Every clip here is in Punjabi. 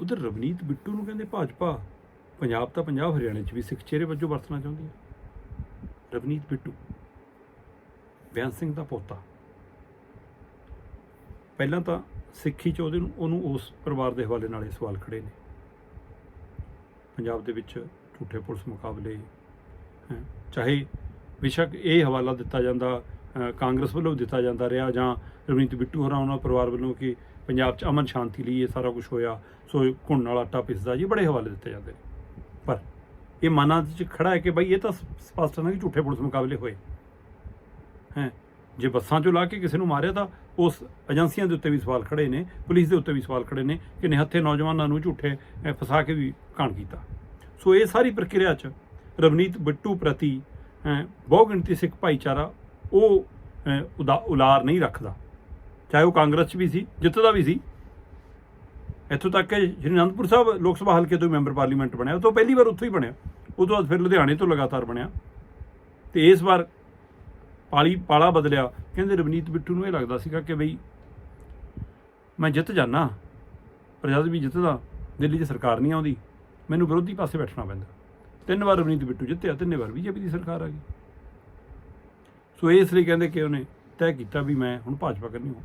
ਉਧਰ ਰਵਨੀਤ ਬਿੱਟੂ ਨੂੰ ਕਹਿੰਦੇ ਭਾਜਪਾ, ਪੰਜਾਬ ਤਾਂ ਪੰਜਾਬ, ਹਰਿਆਣੇ 'ਚ ਵੀ ਸਿੱਖ ਚਿਹਰੇ ਵਜੋਂ ਵਰਤਣਾ ਚਾਹੁੰਦੀ ਹੈ ਰਵਨੀਤ ਬਿੱਟੂ, ਬਿਆਨ ਸਿੰਘ ਦਾ ਪੋਤਾ। ਪਹਿਲਾਂ ਤਾਂ ਸਿੱਖੀ 'ਚ ਉਹਦੇ ਨੂੰ, ਉਹਨੂੰ ਉਸ ਪਰਿਵਾਰ ਦੇ ਹਵਾਲੇ ਨਾਲ ਇਹ ਸਵਾਲ ਖੜੇ ਨੇ। ਪੰਜਾਬ ਦੇ ਵਿੱਚ ਝੂਠੇ ਪੁਲਿਸ ਮੁਕਾਬਲੇ ਚਾਹੇ ਬੇਸ਼ੱਕ ਇਹ ਹਵਾਲਾ ਦਿੱਤਾ ਜਾਂਦਾ ਕਾਂਗਰਸ ਵੱਲੋਂ ਦਿੱਤਾ ਜਾਂਦਾ ਰਿਹਾ ਜਾਂ ਰਵਨੀਤ ਬਿੱਟੂ ਹੋਰਾਂ, ਉਹਨਾਂ ਪਰਿਵਾਰ ਵੱਲੋਂ ਕਿ ਪੰਜਾਬ 'ਚ ਅਮਨ ਸ਼ਾਂਤੀ ਲਈ ਇਹ ਸਾਰਾ ਕੁਝ ਹੋਇਆ, ਸੋ ਇਹ ਘੁਣ ਨਾਲ ਆਟਾ ਪਿਸਦਾ ਜੀ, ਬੜੇ ਹਵਾਲੇ ਦਿੱਤੇ ਜਾਂਦੇ ਨੇ। ਪਰ ਇਹ ਮਨਾਂ 'ਚ ਖੜਾ ਹੈ ਕਿ ਬਈ ਇਹ ਤਾਂ ਸਪਸ਼ਟ ਨਾ ਕਿ ਝੂਠੇ ਪੁਲਿਸ ਮੁਕਾਬਲੇ ਹੋਏ। ਹੈ, ਜੇ ਬੱਸਾਂ 'ਚੋਂ ਲਾ ਕੇ ਕਿਸੇ ਨੂੰ ਮਾਰਿਆ ਤਾਂ ਉਸ ਏਜੰਸੀਆਂ ਦੇ ਉੱਤੇ ਵੀ ਸਵਾਲ ਖੜੇ ਨੇ, ਪੁਲਿਸ ਦੇ ਉੱਤੇ ਵੀ ਸਵਾਲ ਖੜੇ ਨੇ ਕਿ ਨਿਹੱਥੇ ਨੌਜਵਾਨਾਂ ਨੂੰ ਝੂਠੇ ਫਸਾ ਕੇ ਵੀ ਕਾਂਡ ਕੀਤਾ। ਸੋ ਇਹ ਸਾਰੀ ਪ੍ਰਕਿਰਿਆ 'ਚ ਰਵਨੀਤ ਬਿੱਟੂ ਪ੍ਰਤੀ ਬਹੁਗਿਣਤੀ ਸਿੱਖ ਭਾਈਚਾਰਾ ਉਹ ਉਦਾ, ਉਲਾਰ ਨਹੀਂ ਰੱਖਦਾ। ਚਾਹੇ ਉਹ ਕਾਂਗਰਸ 'ਚ ਵੀ ਸੀ ਜਿੱਤਦਾ ਵੀ ਸੀ। ਇੱਥੋਂ ਤੱਕ ਕਿ ਸ਼੍ਰੀ ਅਨੰਦਪੁਰ ਸਾਹਿਬ ਲੋਕ ਸਭਾ ਹਲਕੇ ਤੋਂ ਮੈਂਬਰ ਪਾਰਲੀਮੈਂਟ ਬਣਿਆ। ਉਹ ਤੋਂ ਪਹਿਲੀ ਵਾਰ ਉੱਥੋਂ ਹੀ ਬਣਿਆ। ਉਹ ਤੋਂ ਬਾਅਦ ਫਿਰ ਲੁਧਿਆਣੇ ਤੋਂ ਲਗਾਤਾਰ ਬਣਿਆ। ਤੇ ਇਸ ਵਾਰ ਪਾਲੀ, ਪਾਲਾ ਬਦਲਿਆ। ਕਹਿੰਦੇ ਰਵਨੀਤ ਬਿੱਟੂ ਨੂੰ ਇਹ ਲੱਗਦਾ ਸੀਗਾ ਕਿ ਬਈ ਮੈਂ ਜਿੱਤ ਜਾਣਾ ਪ੍ਰਜਾਦ ਵੀ ਜਿੱਤਦਾ, ਦਿੱਲੀ 'ਚ ਸਰਕਾਰ ਨਹੀਂ ਆਉਂਦੀ। ਮੈਨੂੰ ਵਿਰੋਧੀ ਪਾਸੇ ਬੈਠਣਾ ਪੈਂਦਾ। ਤਿੰਨ ਵਾਰ ਰਵਨੀਤ ਬਿੱਟੂ ਜਿੱਤਿਆ, ਤਿੰਨੇ ਵਾਰ ਬੀਜੇਪੀ ਦੀ ਸਰਕਾਰ ਆ ਗਈ। ਸੋ ਇਸ ਲਈ ਕਹਿੰਦੇ ਕਿ ਉਹਨੇ ਤੈਅ ਕੀਤਾ ਵੀ ਮੈਂ ਹੁਣ ਭਾਜਪਾ ਕਰਨੀ ਹੋ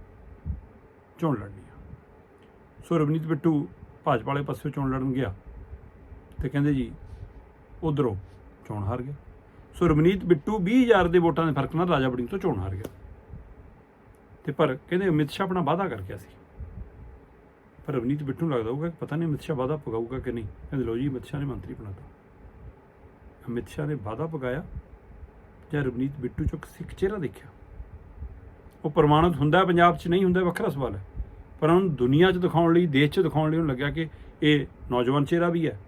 ਚੋਣ ਲੜਨੀ ਆ। ਸੋ ਰਵਨੀਤ ਬਿੱਟੂ ਭਾਜਪਾ ਵਾਲੇ ਪਾਸੇ ਚੋਣ ਲੜਨ ਗਿਆ ਤੇ ਕਹਿੰਦੇ ਜੀ ਉਧਰੋਂ ਚੋਣ ਹਾਰ ਗਿਆ ਸੋ ਰਵਨੀਤ ਬਿੱਟੂ 20000 ਦੇ ਵੋਟਾਂ ਦੇ ਫ਼ਰਕ ਨਾਲ ਰਾਜਾ ਬੜਿੰਗ ਤੋਂ ਚੋਣ ਹਾਰ ਗਿਆ ਤੇ ਪਰ ਕਹਿੰਦੇ ਅਮਿਤ ਸ਼ਾਹ ਆਪਣਾ ਵਾਅਦਾ ਕਰ ਗਿਆ ਸੀ। ਪਰ ਰਵਨੀਤ ਬਿੱਟੂ ਨੂੰ ਲੱਗਦਾ ਹੋਊਗਾ ਕਿ ਪਤਾ ਨਹੀਂ ਅਮਿਤ ਸ਼ਾਹ ਵਾਅਦਾ ਪਗਾਊਗਾ ਕਿ ਨਹੀਂ। ਕਹਿੰਦੇ ਲੋ ਜੀ ਅਮਿਤ ਸ਼ਾਹ ਨੇ ਮੰਤਰੀ ਬਣਾਤਾ। ਅਮਿਤ ਸ਼ਾਹ ਨੇ ਵਾਅਦਾ ਪਗਾਇਆ ਜਾਂ ਰਵਨੀਤ ਬਿੱਟੂ ਚੋਂ ਇੱਕ ਸਿੱਖ ਚਿਹਰਾ ਦੇਖਿਆ। ਉਹ ਪ੍ਰਮਾਣਿਤ ਹੁੰਦਾ ਪੰਜਾਬ 'ਚ ਨਹੀਂ ਹੁੰਦਾ ਵੱਖਰਾ ਸਵਾਲ ਹੈ। ਪਰ ਉਹਨੂੰ ਦੁਨੀਆ 'ਚ ਦਿਖਾਉਣ ਲਈ, ਦੇਸ਼ 'ਚ ਦਿਖਾਉਣ ਲਈ ਉਹਨੂੰ ਲੱਗਿਆ ਕਿ ਇਹ ਨੌਜਵਾਨ ਚਿਹਰਾ ਵੀ ਹੈ,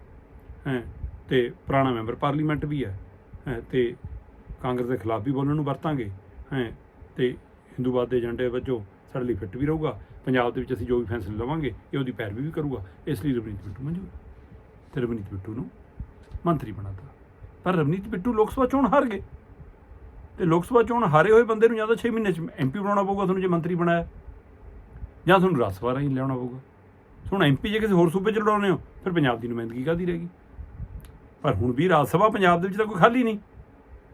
ਹੈਂ, ਤੇ ਪੁਰਾਣਾ ਮੈਂਬਰ ਪਾਰਲੀਮੈਂਟ ਵੀ ਹੈ, ਹੈਂ, ਤੇ ਕਾਂਗਰਸ ਦੇ ਖਿਲਾਫ ਵੀ ਬੋਲਣ ਨੂੰ ਵਰਤਾਂਗੇ, ਹੈਂ, ਤੇ ਹਿੰਦੂਵਾਦ ਦੇ ਏਜੰਡੇ ਵਜੋਂ ਸਾਡੇ ਲਈ ਫਿੱਟ ਵੀ ਰਹੂਗਾ। ਪੰਜਾਬ ਦੇ ਵਿੱਚ ਅਸੀਂ ਜੋ ਵੀ ਫੈਸਲੇ ਲਵਾਂਗੇ, ਇਹ ਉਹਦੀ ਪੈਰਵੀ ਵੀ ਕਰੂਗਾ। ਇਸ ਲਈ ਰਵਨੀਤ ਬਿੱਟੂ ਮਨਜ਼ੂਰ ਤੇ ਰਵਨੀਤ ਬਿੱਟੂ ਨੂੰ ਮੰਤਰੀ ਬਣਾਤਾ। ਪਰ ਰਵਨੀਤ ਬਿੱਟੂ ਲੋਕ ਸਭਾ ਚੋਣ ਹਾਰ ਗਏ। ਤੇ ਲੋਕ ਸਭਾ ਚੋਣ ਹਾਰੇ ਹੋਏ ਬੰਦੇ ਨੂੰ ਜਾਂ ਤਾਂ 6 ਮਹੀਨੇ ਚ ਐਮਪੀ ਬਣਾਉਣਾ ਪਊਗਾ, ਤੁਹਾਨੂੰ ਜੇ ਮੰਤਰੀ ਬਣਾਇਆ। ਜਾਂ ਤੁਹਾਨੂੰ ਰਾਜ ਸਭਾ ਰਾਹੀਂ ਲਿਆਉਣਾ ਪਊਗਾ। ਹੁਣ ਐਮਪੀ ਜੇ ਕਿਸੇ ਹੋਰ ਸੂਬੇ ਚ ਲੜਾਉਣੇ ਹੋ, ਫਿਰ ਪੰਜਾਬ ਦੀ ਨੁਮਾਇੰਦਗੀ ਕਾਦੀ ਰਹੇਗੀ ਪਰ ਹੁਣ ਵੀ ਰਾਜ ਸਭਾ ਪੰਜਾਬ ਦੇ ਵਿੱਚ ਤਾਂ ਕੋਈ ਖਾਲੀ ਨਹੀਂ।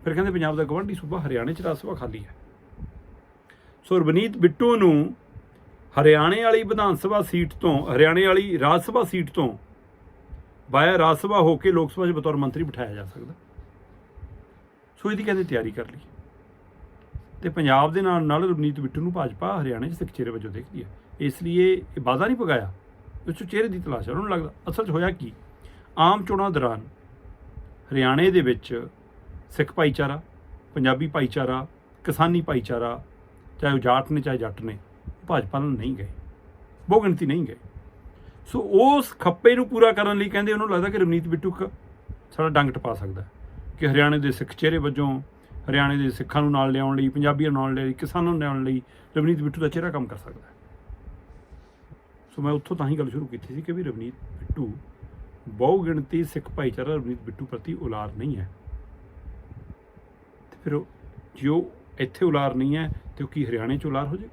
ਫਿਰ ਕਹਿੰਦੇ ਪੰਜਾਬ ਦਾ ਗਵੰਡੀ ਸੂਬਾ ਹਰਿਆਣੇ ਚ ਰਾਜ ਸਭਾ ਖਾਲੀ ਹੈ। ਸੋ ਰਵਨੀਤ ਬਿੱਟੂ ਨੂੰ ਹਰਿਆਣੇ ਵਾਲੀ ਵਿਧਾਨ ਸਭਾ ਸੀਟ ਤੋਂ, ਹਰਿਆਣੇ ਵਾਲੀ ਰਾਜ ਸਭਾ ਸੀਟ ਤੋਂ ਬਾਇਆ ਰਾਜ ਸਭਾ ਹੋ ਕੇ ਲੋਕ ਸਭਾ 'ਚ ਬਤੌਰ ਮੰਤਰੀ ਬਿਠਾਇਆ ਜਾ ਸਕਦਾ। ਸੋ ਇਹਦੀ ਕਹਿੰਦੇ ਤਿਆਰੀ ਕਰ ਲਈ। ਤੇ ਪੰਜਾਬ ਦੇ ਨਾਲ ਨਾਲ ਰਵਨੀਤ ਬਿੱਟੂ ਨੂੰ ਭਾਜਪਾ ਹਰਿਆਣੇ 'ਚ ਸਿੱਖ ਚਿਹਰੇ ਵਜੋਂ ਦੇਖਦੀ ਹੈ। ਇਸ ਲਈ ਇਹ ਵਾਅਦਾ ਨਹੀਂ ਪਗਾਇਆ। ਉਸ 'ਚੋਂ ਚਿਹਰੇ ਦੀ ਤਲਾਸ਼ ਹੈ। ਉਹਨਾਂ ਨੂੰ ਲੱਗਦਾ, ਅਸਲ 'ਚ ਹੋਇਆ ਕੀ? ਆਮ ਚੋਣਾਂ ਦੌਰਾਨ ਹਰਿਆਣੇ ਦੇ ਵਿੱਚ ਸਿੱਖ ਭਾਈਚਾਰਾ, ਪੰਜਾਬੀ ਭਾਈਚਾਰਾ, ਕਿਸਾਨੀ ਭਾਈਚਾਰਾ, ਚਾਹੇ ਉਹ ਜਾਟ ਨੇ, ਚਾਹੇ ਜੱਟ ਨੇ ਭਾਜਪਾ ਨਾਲ ਨਹੀਂ ਗਏ। ਬਹੁ ਗਿਣਤੀ ਨਹੀਂ ਗਏ। ਸੋ ਉਸ ਖੱਪੇ ਨੂੰ ਪੂਰਾ ਕਰਨ ਲਈ ਕਹਿੰਦੇ ਉਹਨੂੰ ਲੱਗਦਾ ਕਿ ਰਵਨੀਤ ਬਿੱਟੂ ਇੱਕ ਸਾਡਾ ਡੰਗ ਟਪਾ ਸਕਦਾ ਕਿ ਹਰਿਆਣੇ ਦੇ ਸਿੱਖ ਚਿਹਰੇ ਵਜੋਂ ਹਰਿਆਣੇ ਦੇ ਸਿੱਖਾਂ ਨੂੰ ਨਾਲ ਲਿਆਉਣ ਲਈ, ਪੰਜਾਬੀਆਂ ਨੂੰ ਨਾਲ ਲਿਆਉਣ ਲਈ, ਕਿਸਾਨਾਂ ਨੂੰ ਲਿਆਉਣ ਲਈ ਰਵਨੀਤ ਬਿੱਟੂ ਦਾ ਚਿਹਰਾ ਕੰਮ ਕਰ ਸਕਦਾ ਹੈ। ਸੋ ਮੈਂ ਉੱਥੋਂ ਤਾਂ ਹੀ ਗੱਲ ਸ਼ੁਰੂ ਕੀਤੀ ਸੀ ਕਿ ਵੀ ਰਵਨੀਤ ਬਿੱਟੂ ਬਹੁ ਗਿਣਤੀ ਸਿੱਖ ਭਾਈਚਾਰਾ ਰਵਨੀਤ ਬਿੱਟੂ ਪ੍ਰਤੀ ਉਲਾਰ ਨਹੀਂ ਹੈ। ਤੇ ਫਿਰ ਉਹ ਜੇ ਉਹ ਇੱਥੇ ਉਲਾਰ ਨਹੀਂ ਹੈ, ਤੇ ਉਹ ਕੀ ਹਰਿਆਣੇ 'ਚ ਉਲਾਰ ਹੋ ਜਾਏ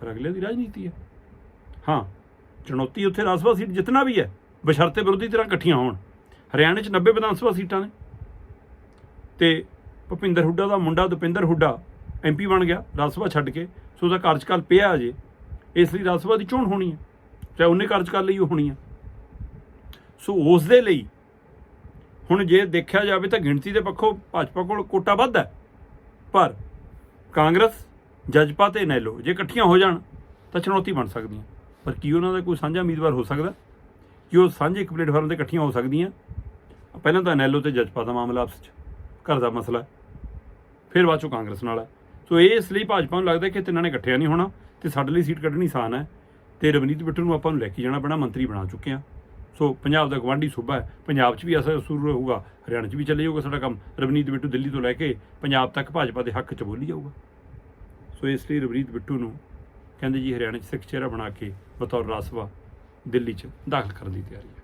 ਪਰ ਅਗਲੇ ਦੀ ਰਾਜਨੀਤੀ ਹੈ। ਹਾਂ, ਚੁਣੌਤੀ ਉੱਥੇ ਰਾਜ ਸਭਾ ਸੀਟ ਜਿੱਤਣਾ ਵੀ ਹੈ, ਬਸ਼ਰਤੇ ਵਿਰੋਧੀ ਤਰ੍ਹਾਂ ਇਕੱਠੀਆਂ ਹੋਣ। ਹਰਿਆਣੇ 'ਚ 90 ਵਿਧਾਨ ਸਭਾ ਸੀਟਾਂ ਨੇ। ਤੇ ਭੁਪਿੰਦਰ ਹੁੱਡਾ ਦਾ ਮੁੰਡਾ ਦੁਪਿੰਦਰ ਹੁੱਡਾ ਐਮਪੀ ਬਣ ਗਿਆ, ਰਾਜ ਸਭਾ ਛੱਡ ਕੇ, ਸੋ ਉਹਦਾ ਕਾਰਜਕਾਲ ਪਿਆ ਅਜੇ। ਇਸ ਲਈ ਰਾਜ ਸਭਾ ਦੀ ਚੋਣ ਹੋਣੀ ਹੈ, ਚਾਹੇ ਉਹਨੇ ਕਾਰਜਕਾਲ ਲਈ ਉਹ ਹੋਣੀ ਹੈ। ਸੋ ਉਸ ਦੇ ਲਈ ਹੁਣ ਜੇ ਦੇਖਿਆ ਜਾਵੇ ਤਾਂ ਗਿਣਤੀ ਦੇ ਪੱਖੋਂ ਭਾਜਪਾ ਕੋਲ ਕੋਟਾ ਵੱਧ ਹੈ, ਪਰ ਕਾਂਗਰਸ, ਜਜਪਾ ਤੇ ਨੈਲੋ ਜੇ ਇਕੱਠੀਆਂ ਹੋ ਜਾਣ ਤਾਂ ਚੁਣੌਤੀ ਬਣ ਸਕਦੀਆਂ। ਪਰ ਕੀ ਉਹਨਾਂ ਦਾ ਕੋਈ ਸਾਂਝਾ ਉਮੀਦਵਾਰ ਹੋ ਸਕਦਾ? ਕਿ ਉਹ ਸਾਂਝੇ ਇੱਕ ਪਲੇਟਫਾਰਮ ਤੇ ਇਕੱਠੀਆਂ ਹੋ ਸਕਦੀਆਂ? ਪਹਿਲਾਂ ਤਾਂ ਨੈਲੋ ਤੇ ਜਜਪਾ ਦਾ ਮਾਮਲਾ ਆਪਸ 'ਚ ਘਰ ਦਾ ਮਸਲਾ ਹੈ। ਫਿਰ ਬਾਅਦ ਚੋਂ ਕਾਂਗਰਸ ਨਾਲ ਹੈ। ਸੋ ਇਹ ਇਸ ਲਈ ਭਾਜਪਾ ਨੂੰ ਲੱਗਦਾ ਕਿ ਤਿੰਨਾਂ ਨੇ ਇਕੱਠਿਆ ਨਹੀਂ ਹੋਣਾ ਤੇ ਸਾਡੇ ਲਈ ਸੀਟ ਕੱਢਣੀ ਆਸਾਨ ਹੈ ਤੇ ਰਵਨੀਤ ਬਿੱਟੂ ਨੂੰ ਆਪਾਂ ਨੂੰ ਲੈ ਕੇ ਜਾਣਾ ਪੈਣਾ, ਮੰਤਰੀ ਬਣਾ ਚੁੱਕੇ ਹਾਂ। ਸੋ ਪੰਜਾਬ ਦਾ ਗਵਾਂਢੀ ਸੂਬਾ ਹੈ। ਪੰਜਾਬ 'ਚ ਵੀ ਐਸਾ ਅਸੂਰ ਰਹੂਗਾ, ਹਰਿਆਣਾ 'ਚ ਵੀ ਚੱਲੇ ਜਾਊਗਾ ਸਾਡਾ ਕੰਮ। ਰਵਨੀਤ ਬਿੱਟੂ ਦਿੱਲੀ ਤੋਂ ਲੈ ਕੇ ਪੰਜਾਬ ਤੱਕ ਭਾਜਪਾ ਦੇ ਹੱਕ 'ਚ ਬੋਲੀ ਜਾਊਗਾ। ਸੋ ਇਸ ਲਈ ਰਵਨੀਤ ਬਿੱਟੂ ਨੂੰ ਕਹਿੰਦੇ ਜੀ ਹਰਿਆਣਾ 'ਚ ਸਿੱਖ ਚਿਹਰਾ ਬਣਾ ਕੇ ਬਤੌਰ ਰਾਜ ਸਭਾ ਦਿੱਲੀ 'ਚ ਦਾਖਲ ਕਰਨ ਦੀ ਤਿਆਰੀ ਹੈ।